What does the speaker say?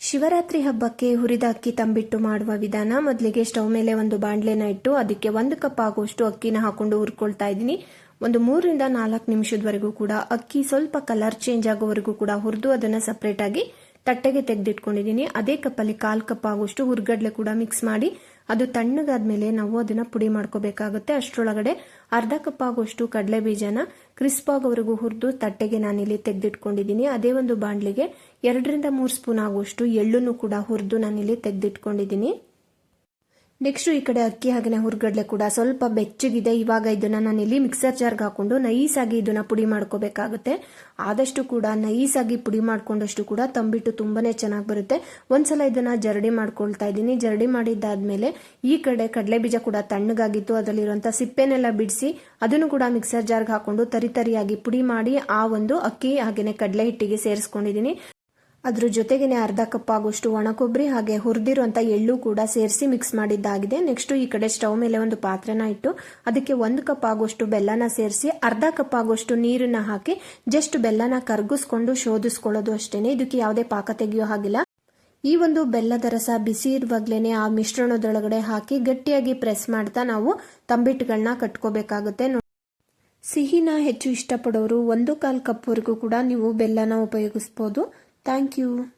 ಶಿವರಾತ್ರಿ ಹಬ್ಬಕ್ಕೆ ಹುರಿದ ಅಕ್ಕಿ ತಂಬಿಟ್ಟು ಮಾಡುವ ವಿಧಾನ ಮೊದಲಿಗೆ ಸ್ಟವ್ ಮೇಲೆ ಒಂದು ಬಾಣಲೆನ ಇಟ್ಟು ಅದಕ್ಕೆ ಒಂದು ಕಪ್ ಆಗುವಷ್ಟು ಅಕ್ಕಿನ ಹಾಕೊಂಡು ಹುರ್ಕೊಳ್ತಾ ಇದ್ದೀನಿ. ಒಂದು ಮೂರರಿಂದ ನಾಲ್ಕು ನಿಮಿಷದವರೆಗೂ ಕೂಡ ಅಕ್ಕಿ ಸ್ವಲ್ಪ ಕಲರ್ ಚೇಂಜ್ ಆಗೋವರೆಗೂ ಕೂಡ ಹುರಿದು ಅದನ್ನು ಸಪ್ರೇಟ್ ಆಗಿ ತಟ್ಟೆಗೆ ತೆಗೆದಿಟ್ಕೊಂಡಿದ್ದೀನಿ. ಅದೇ ಕಪ್ಪಲ್ಲಿ ಕಾಲು ಕಪ್ ಆಗುವಷ್ಟು ಹುರ್ಗಡ್ಲೆ ಕೂಡ ಮಿಕ್ಸ್ ಮಾಡಿ ಅದು ತಣ್ಣಗಾದ್ಮೇಲೆ ನಾವು ಅದನ್ನ ಪುಡಿ ಮಾಡ್ಕೋಬೇಕಾಗುತ್ತೆ. ಅಷ್ಟರೊಳಗಡೆ ಅರ್ಧ ಕಪ್ ಆಗುವಷ್ಟು ಕಡಲೆ ಬೀಜನ ಕ್ರಿಸ್ಪ್ ಆಗೋವರೆಗೂ ಹುರಿದು ತಟ್ಟೆಗೆ ನಾನಿಲ್ಲಿ ತೆಗೆದಿಟ್ಕೊಂಡಿದ್ದೀನಿ. ಅದೇ ಒಂದು ಬಾಂಡ್ಲಿಗೆ ಎರಡರಿಂದ ಮೂರು ಸ್ಪೂನ್ ಆಗುವಷ್ಟು ಎಳ್ಳನ್ನು ಕೂಡ ಹುರಿದು ನಾನಿಲ್ಲಿ ತೆಗೆದಿಟ್ಕೊಂಡಿದ್ದೀನಿ. ನೆಕ್ಸ್ಟ್ ಈ ಕಡೆ ಅಕ್ಕಿ ಹಾಗೆಯೇ ಹುರ್ಗಡ್ಲೆ ಕೂಡ ಸ್ವಲ್ಪ ಬೆಚ್ಚಗಿದೆ. ಇವಾಗ ಇದನ್ನ ನಾನಿಲ್ಲಿ ಮಿಕ್ಸರ್ ಜಾರ್ಗೆ ಹಾಕೊಂಡು ನೈಸ್ ಆಗಿ ಇದನ್ನ ಪುಡಿ ಮಾಡ್ಕೋಬೇಕಾಗುತ್ತೆ. ಆದಷ್ಟು ಕೂಡ ನೈಸ್ ಆಗಿ ಪುಡಿ ಮಾಡ್ಕೊಂಡಷ್ಟು ಕೂಡ ತಂಬಿಟ್ಟು ತುಂಬಾನೇ ಚೆನ್ನಾಗಿ ಬರುತ್ತೆ. ಒಂದ್ಸಲ ಇದನ್ನ ಜರಡಿ ಮಾಡ್ಕೊಳ್ತಾ ಇದ್ದೀನಿ. ಜರಡಿ ಮಾಡಿದ್ದಾದ್ಮೇಲೆ ಈ ಕಡೆ ಕಡಲೆ ಬೀಜ ಕೂಡ ತಣ್ಣಗಾಗಿತ್ತು. ಅದರಲ್ಲಿರುವಂತಹ ಸಿಪ್ಪೆನೆಲ್ಲ ಬಿಡಿಸಿ ಅದನ್ನು ಕೂಡ ಮಿಕ್ಸರ್ ಜಾರ್ಗೆ ಹಾಕೊಂಡು ತರಿತರಿಯಾಗಿ ಪುಡಿ ಮಾಡಿ ಆ ಒಂದು ಅಕ್ಕಿ ಹಾಗೆಯೇ ಕಡಲೆ ಹಿಟ್ಟಿಗೆ ಸೇರಿಸ್ಕೊಂಡಿದ್ದೀನಿ. ಅದ್ರ ಜೊತೆಗೇನೆ ಅರ್ಧ ಕಪ್ ಆಗುವಷ್ಟು ಒಣಕೊಬ್ಬರಿ ಹಾಗೆ ಹುರಿದಿರುವಂತ ಎಳ್ಳು ಕೂಡ ಸೇರಿಸಿ ಮಿಕ್ಸ್ ಮಾಡಿದ್ದಾಗಿದೆ. ನೆಕ್ಸ್ಟ್ ಈ ಕಡೆ ಸ್ಟವ್ ಮೇಲೆ ಒಂದು ಪಾತ್ರೆನ ಇಟ್ಟು ಅದಕ್ಕೆ ಒಂದು ಕಪ್ ಆಗುವಷ್ಟು ಬೆಲ್ಲನ ಸೇರಿಸಿ ಅರ್ಧ ಕಪ್ ಆಗುವಷ್ಟು ನೀರನ್ನ ಹಾಕಿ ಜಸ್ಟ್ ಬೆಲ್ಲನ ಕರಗಿಸ್ಕೊಂಡು ಶೋಧಿಸ್ಕೊಳ್ಳೋದು ಅಷ್ಟೇನೆ. ಇದಕ್ಕೆ ಯಾವುದೇ ಪಾಕ ತೆಗೆಯೋ ಹಾಗಿಲ್ಲ. ಈ ಒಂದು ಬೆಲ್ಲದ ರಸ ಬಿಸಿ ಇರುವಾಗ್ಲೇನೆ ಆ ಮಿಶ್ರಣದೊಳಗಡೆ ಹಾಕಿ ಗಟ್ಟಿಯಾಗಿ ಪ್ರೆಸ್ ಮಾಡ್ತಾ ನಾವು ತಂಬಿಟ್ಟುಗಳನ್ನ ಕಟ್ಕೋಬೇಕಾಗುತ್ತೆ. ಸಿಹಿನ ಹೆಚ್ಚು ಇಷ್ಟಪಡೋರು ಒಂದು ಕಾಲು ಕಪ್ವರೆಗೂ ಕೂಡ ನೀವು ಬೆಲ್ಲನ ಉಪಯೋಗಿಸ್ಬೋದು. Thank you.